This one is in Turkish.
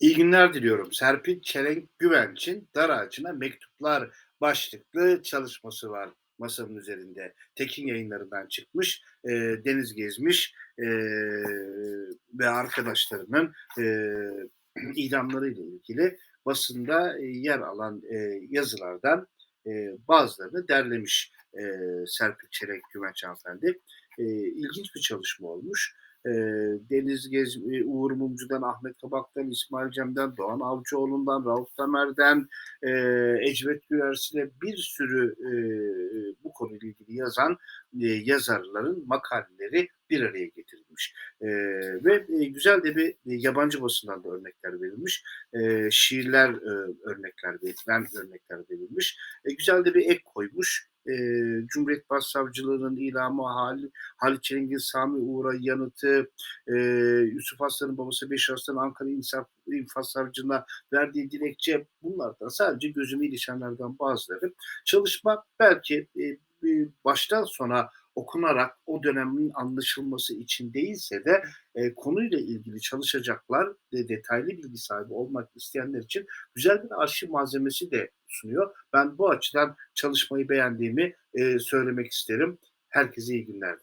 İyi günler diliyorum. Serpil Çelenk Güvenç'in Dar Ağacına Mektuplar başlıklı çalışması var masamın üzerinde. Tekin yayınlarından çıkmış. E, Deniz Gezmiş e, ve arkadaşlarının e, idamlarıyla ilgili basında e, yer alan e, yazılardan e, bazılarını derlemiş e, Serpil Çelenk Güvenç hanımefendi. E, ilginç bir çalışma olmuş. E, Deniz Gez, e, Uğur Mumcu'dan, Ahmet Kabak'tan, İsmail Cem'den, Doğan Avcıoğlu'ndan, Rauf Tamer'den, e, Ecvet Gürersi'ne bir sürü e, bu konuyla ilgili yazan e, yazarların makaleleri bir araya getirilmiş. E, ve e, güzel de bir e, yabancı basından da örnekler verilmiş. E, şiirler e, örnekler verilen örnekler verilmiş. E, güzel de bir ek koymuş. E, Cumhuriyet Başsavcılığı'nın ilamı Halit Halit Çelingin Sami Uğur'a yanıtı, e, Yusuf Aslan'ın babası Beşir Aslan'ın Ankara İnsaf, İnfaz Savcılığına verdiği dilekçe bunlardan sadece gözüme ilişenlerden bazıları. Çalışma belki e, baştan sona okunarak o dönemin anlaşılması için değilse de e, konuyla ilgili çalışacaklar ve detaylı bilgi sahibi olmak isteyenler için güzel bir arşiv malzemesi de sunuyor. Ben bu açıdan çalışmayı beğendiğimi e, söylemek isterim. Herkese iyi günler.